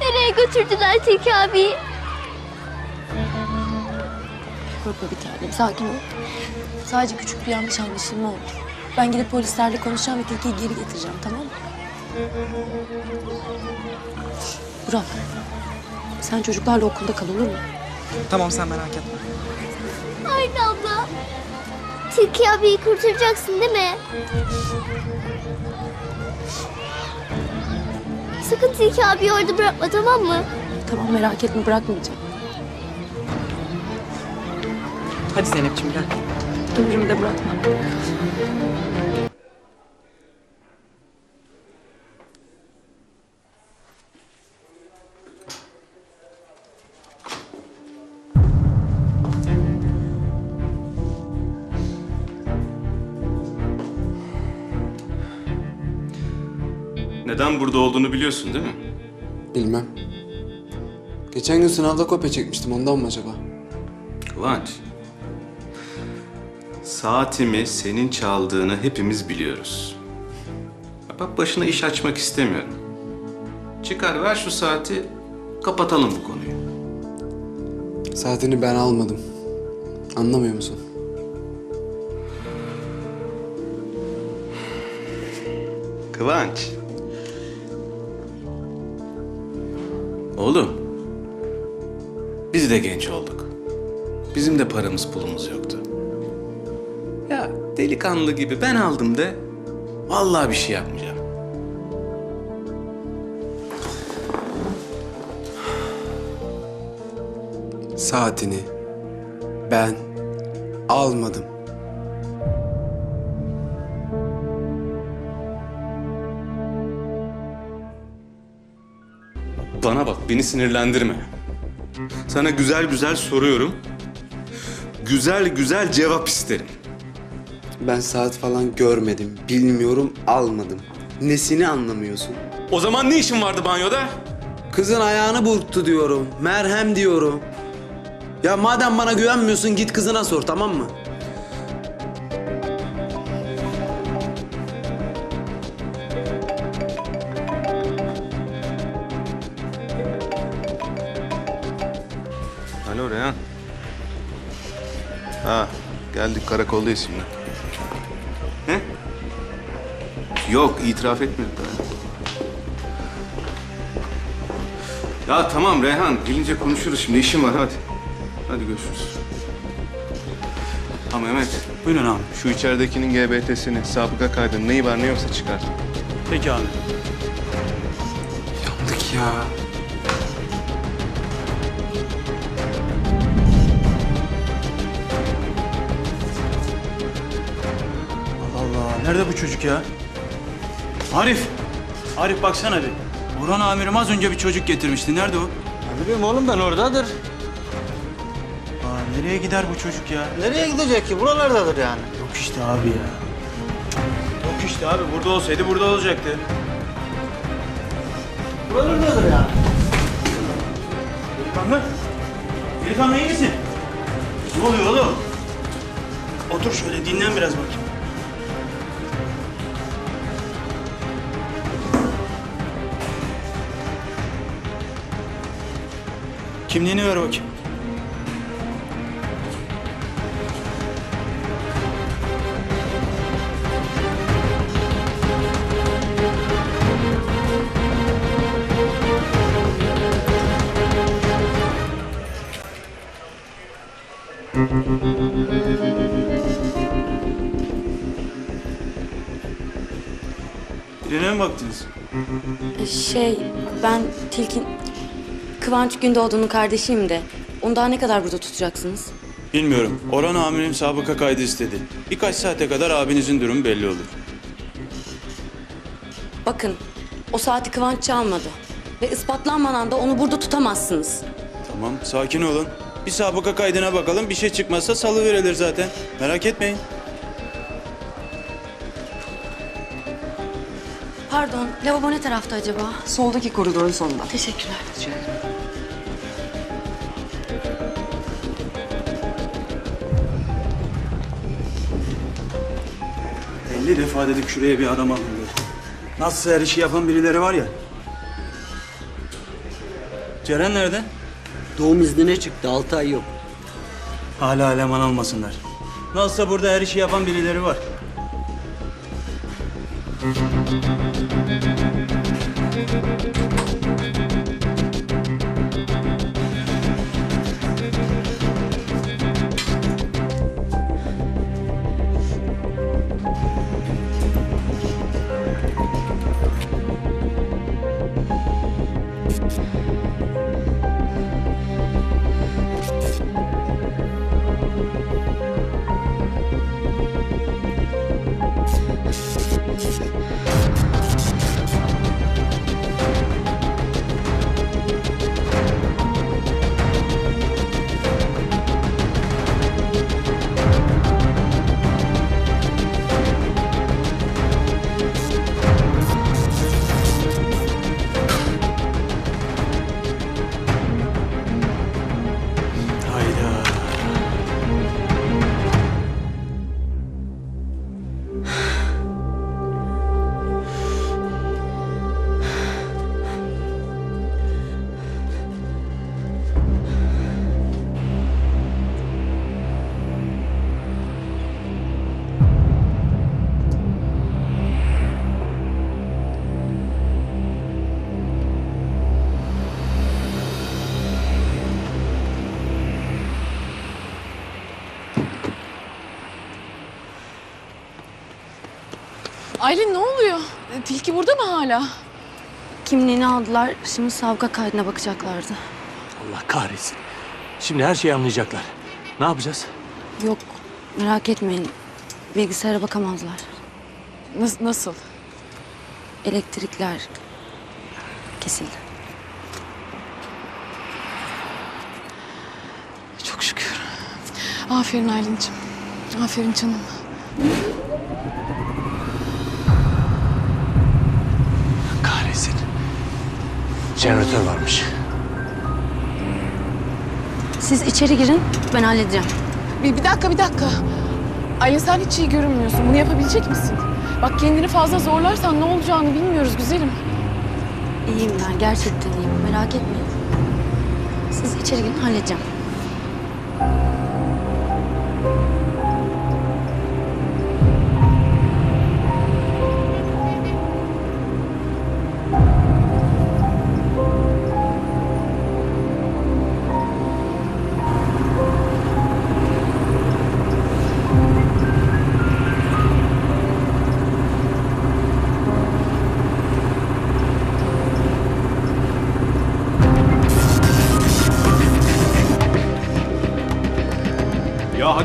Nereye götürdüler Tilki abi? Korkma bir tanem, sakin ol. Sadece küçük bir yanlış anlaşılma oldu. Ben gidip polislerle konuşacağım ve Tilki'yi geri getireceğim, tamam mı? Burak, sen çocuklarla okulda kal olur mu? Tamam sen merak etme. Haydi abla. Tilki abiyi kurtaracaksın değil mi? Sakın Tilki abiyi orada bırakma tamam mı? Tamam merak etme, bırakmayacağım. Hadi Zeynep'ciğim gel. Ömrümü de bırakma. Burada olduğunu biliyorsun değil mi? Bilmem. Geçen gün sınavda kopya çekmiştim ondan mı acaba? Kıvanç. Saatimi senin çaldığını hepimiz biliyoruz. Bak başına iş açmak istemiyorum. Çıkar ver şu saati, kapatalım bu konuyu. Saatini ben almadım. Anlamıyor musun? Kıvanç. Oğlum. Biz de genç olduk. Bizim de paramız pulumuz yoktu. Ya delikanlı gibi ben aldım de vallahi bir şey yapmayacağım. Saatini ben almadım. Beni sinirlendirme. Sana güzel güzel soruyorum. Güzel güzel cevap isterim. Ben saat falan görmedim, bilmiyorum, almadım. Nesini anlamıyorsun? O zaman ne işin vardı banyoda? Kızın ayağını burktu diyorum, merhem diyorum. Ya madem bana güvenmiyorsun git kızına sor tamam mı? Ha, geldik karakoldayız şimdi. Ne? Yok, itiraf etmedi daha. Ya tamam Reyhan, gelince konuşuruz şimdi. işim var, hadi. Hadi görüşürüz. Ha Mehmet, Buyurun abi. şu içeridekinin GBT'sini, sabıka kaydını, neyi var ne yoksa çıkar. Peki abi. Yandık ya. Nerede bu çocuk ya? Arif. Arif baksana bir. Burhan amirim az önce bir çocuk getirmişti. Nerede o? Ne bileyim oğlum ben oradadır. Aa, nereye gider bu çocuk ya? Nereye gidecek ki? Buralardadır yani. Yok işte abi ya. Yok işte abi. Burada olsaydı burada olacaktı. Buralardadır yani. Delikanlı. Delikanlı iyi misin? Ne oluyor oğlum? Otur şöyle dinlen biraz bakayım. Kimliğini ver bakayım. Birine mi baktınız? Şey, ben Tilkin... Kıvanç Gündoğdu'nun kardeşiyim de. Onu daha ne kadar burada tutacaksınız? Bilmiyorum. Orhan amirim sabıka kaydı istedi. Birkaç saate kadar abinizin durumu belli olur. Bakın, o saati Kıvanç çalmadı. Ve ispatlanmadan da onu burada tutamazsınız. Tamam, sakin olun. Bir sabıka kaydına bakalım. Bir şey çıkmazsa salı verilir zaten. Merak etmeyin. Pardon, lavabo ne tarafta acaba? Soldaki koridorun sonunda. Teşekkürler. Rica ederim. 50 defa dedik şuraya bir adam alın diye. Nasıl her işi yapan birileri var ya. Ceren nerede? Doğum iznine çıktı. 6 ay yok. Hala eleman almasınlar. Nasılsa burada her işi yapan birileri var. Aylin ne oluyor? E, Tilki burada mı hala? Kimliğini aldılar. Şimdi savga kaydına bakacaklardı. Allah kahretsin. Şimdi her şeyi anlayacaklar. Ne yapacağız? Yok merak etmeyin. Bilgisayara bakamazlar. Nas- nasıl? Elektrikler kesildi. Çok şükür. Aferin Aylin'cim. Aferin canım. Jeneratör varmış. Siz içeri girin ben halledeceğim. Bir, bir dakika, bir dakika. Aylin sen hiç iyi görünmüyorsun. Bunu yapabilecek misin? Bak kendini fazla zorlarsan ne olacağını bilmiyoruz güzelim. İyiyim ben gerçekten iyiyim merak etmeyin. Siz içeri girin halledeceğim.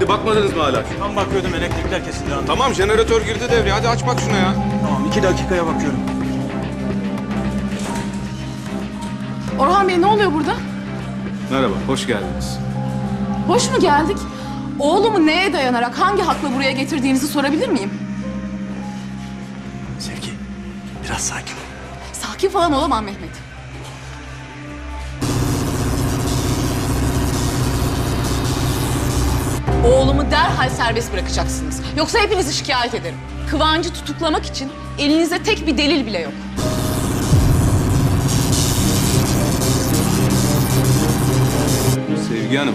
Hadi bakmadınız mı hala? Tam bakıyordum elektrikler kesildi. Tamam. Tamam jeneratör girdi devreye. Hadi aç bak şuna ya. Tamam iki dakikaya bakıyorum. Orhan Bey ne oluyor burada? Merhaba, hoş geldiniz. Hoş mu geldik? Oğlumu neye dayanarak, hangi hakla buraya getirdiğinizi sorabilir miyim? Sevgi, biraz sakin ol. Sakin falan olamam Mehmet. Oğlumu derhal serbest bırakacaksınız. Yoksa hepinizi şikayet ederim. Kıvancı tutuklamak için elinizde tek bir delil bile yok. Sevgi Hanım,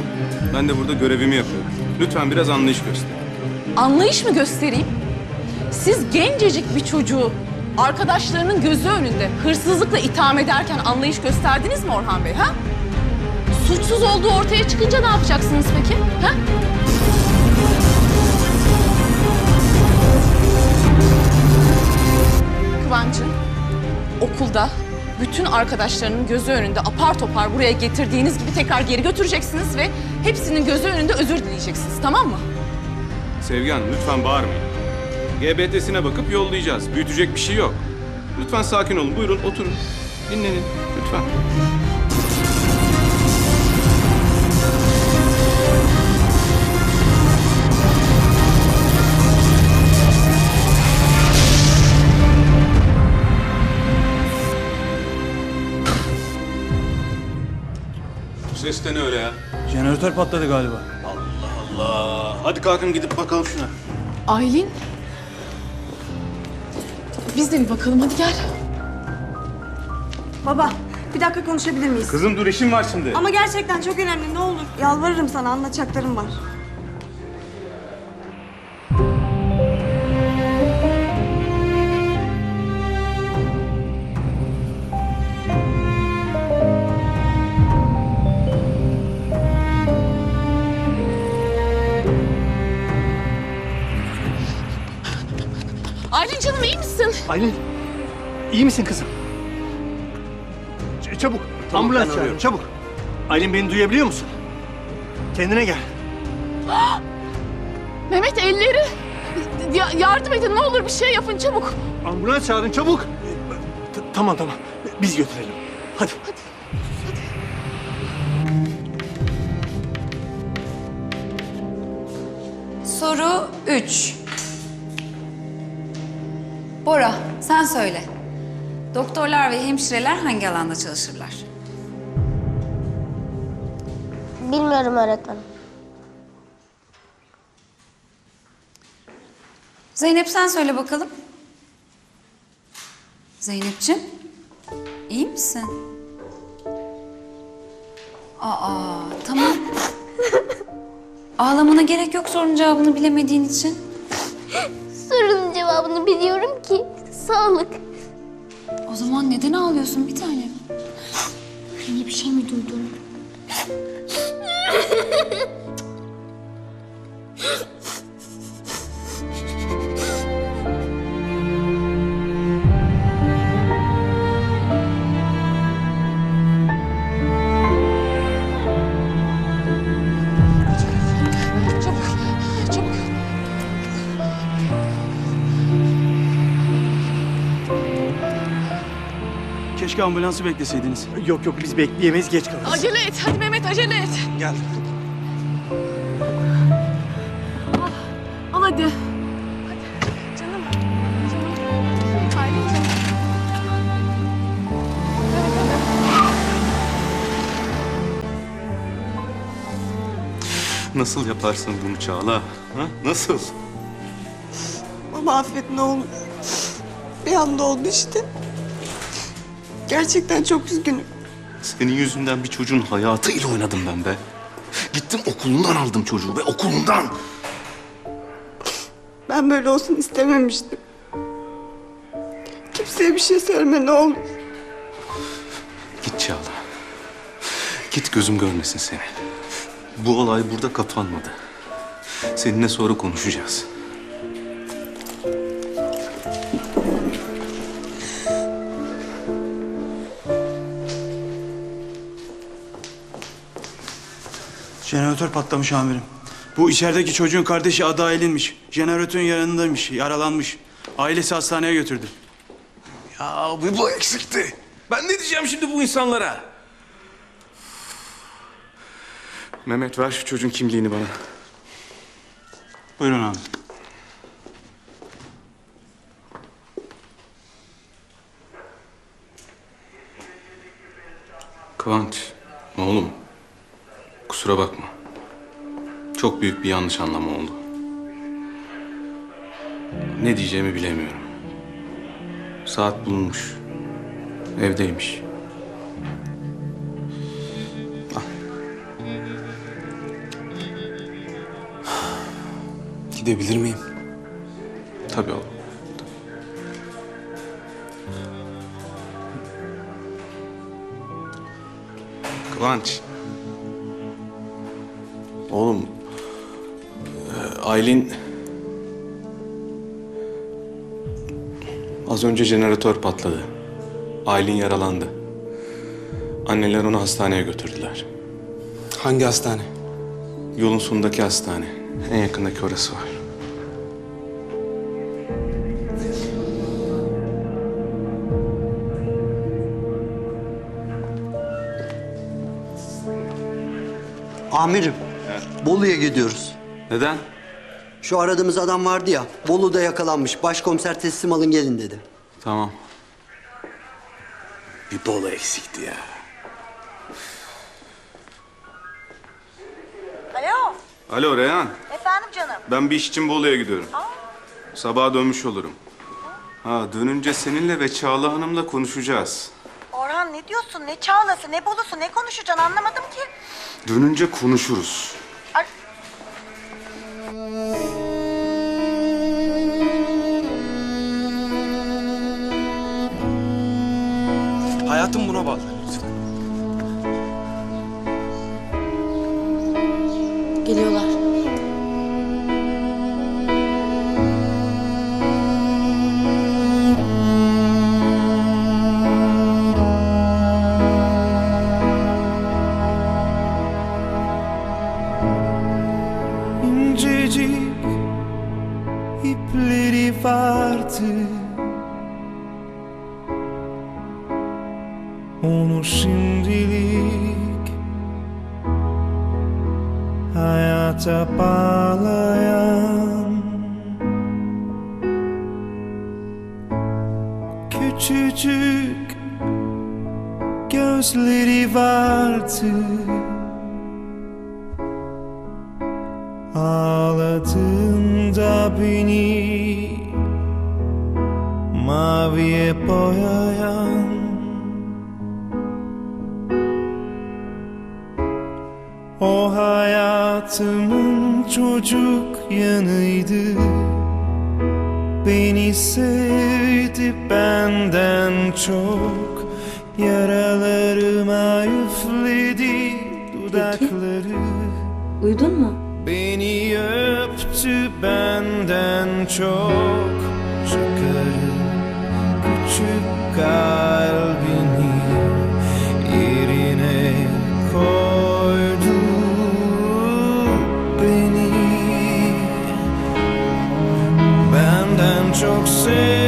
ben de burada görevimi yapıyorum. Lütfen biraz anlayış göster. Anlayış mı göstereyim? Siz gencecik bir çocuğu arkadaşlarının gözü önünde hırsızlıkla itham ederken anlayış gösterdiniz mi Orhan Bey ha? Suçsuz olduğu ortaya çıkınca ne yapacaksınız peki? Ha? Kıvancı, okulda bütün arkadaşlarının gözü önünde apar topar buraya getirdiğiniz gibi tekrar geri götüreceksiniz ve hepsinin gözü önünde özür dileyeceksiniz tamam mı? Sevgi Hanım, lütfen bağırmayın. GBT'sine bakıp yollayacağız. Büyütecek bir şey yok. Lütfen sakin olun. Buyurun oturun. Dinlenin. Lütfen. Ses de ne öyle ya? Jeneratör patladı galiba. Allah. Hadi kalkın gidip bakalım şuna. Aylin, biz de bir bakalım hadi gel. Baba, bir dakika konuşabilir miyiz? Kızım dur işim var şimdi. Ama gerçekten çok önemli, ne olur. Yalvarırım sana, anlatacaklarım var. Aylin, iyi misin kızım? Ç- çabuk, ambulans çağırın, çabuk. Aylin beni duyabiliyor musun? Kendine gel. Mehmet elleri. Ya- yardım edin ne olur bir şey yapın çabuk. Ambulans çağırın, çabuk. T- tamam, tamam. Biz götürelim. Hadi. Soru 3. Bora, sen söyle. Doktorlar ve hemşireler hangi alanda çalışırlar? Bilmiyorum öğretmenim. Zeynep sen söyle bakalım. Zeynep'ciğim, iyi misin? Aa, tamam. Ağlamana gerek yok sorunun cevabını bilemediğin için. Cevabını biliyorum ki. Sağlık. O zaman neden ağlıyorsun bir tanem? Yeni bir şey mi duydun? Keşke ambulansı bekleseydiniz. Yok yok, biz bekleyemeyiz, geç kalırız. Acele et hadi Mehmet acele et. Gel. Al hadi. Hadi canım. Canım. Aylin canım. Evet, hadi. Nasıl yaparsın bunu Çağla? Ha? Nasıl? Baba affet ne olur. Bir anda oldu işte. Gerçekten çok üzgünüm. Senin yüzünden bir çocuğun hayatıyla oynadım ben be. Gittim okulundan aldım çocuğu be okulundan. Ben böyle olsun istememiştim. Kimseye bir şey söyleme ne olur. Git Çağla. Git gözüm görmesin seni. Bu olay burada kapanmadı. Seninle sonra konuşacağız. Jeneratör patlamış amirim. Bu içerideki çocuğun kardeşi adı Aylin'miş. Jeneratörün yanındaymış, yaralanmış. Ailesi hastaneye götürdü. Ya bu, bu eksikti. Ben ne diyeceğim şimdi bu insanlara? Mehmet ver şu çocuğun kimliğini bana. Buyurun abi. Kıvanç, oğlum. Kusura bakma. Çok büyük bir yanlış anlama oldu. Ne diyeceğimi bilemiyorum. Saat bulunmuş. Evdeymiş. Al. Gidebilir miyim? Tabii oğlum. Kıvanç. Oğlum. Aylin... Az önce jeneratör patladı. Aylin yaralandı. Anneler onu hastaneye götürdüler. Hangi hastane? Yolun sonundaki hastane. En yakındaki orası var. Amirim, Bolu'ya gidiyoruz. Neden? Şu aradığımız adam vardı ya, Bolu'da yakalanmış. Başkomiser teslim alın gelin dedi. Tamam. Bir Bolu eksikti ya. Alo, Alo Reyhan, efendim canım. ben bir iş için Bolu'ya gidiyorum. Sabaha dönmüş olurum. Ha dönünce seninle ve Çağla Hanım'la konuşacağız. Orhan ne diyorsun? Ne çağlası, ne bolusu, ne konuşacaksın anlamadım ki. Dönünce konuşuruz. Ar- Hayatım buna bağlı. Geliyorlar. hayata bağlayan Küçücük gözleri vardı. Ağladığında beni maviye boyayan O hayat hayatımın çocuk yanıydı. Beni sevdi benden çok. Yaralarıma üfledi dudakları. Uyudun mu? Beni öptü benden çok. Çıkarı küçük kalbi say.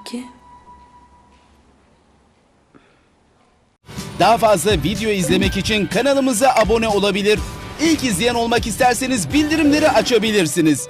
12. Daha fazla video izlemek için kanalımıza abone olabilir. İlk izleyen olmak isterseniz bildirimleri açabilirsiniz.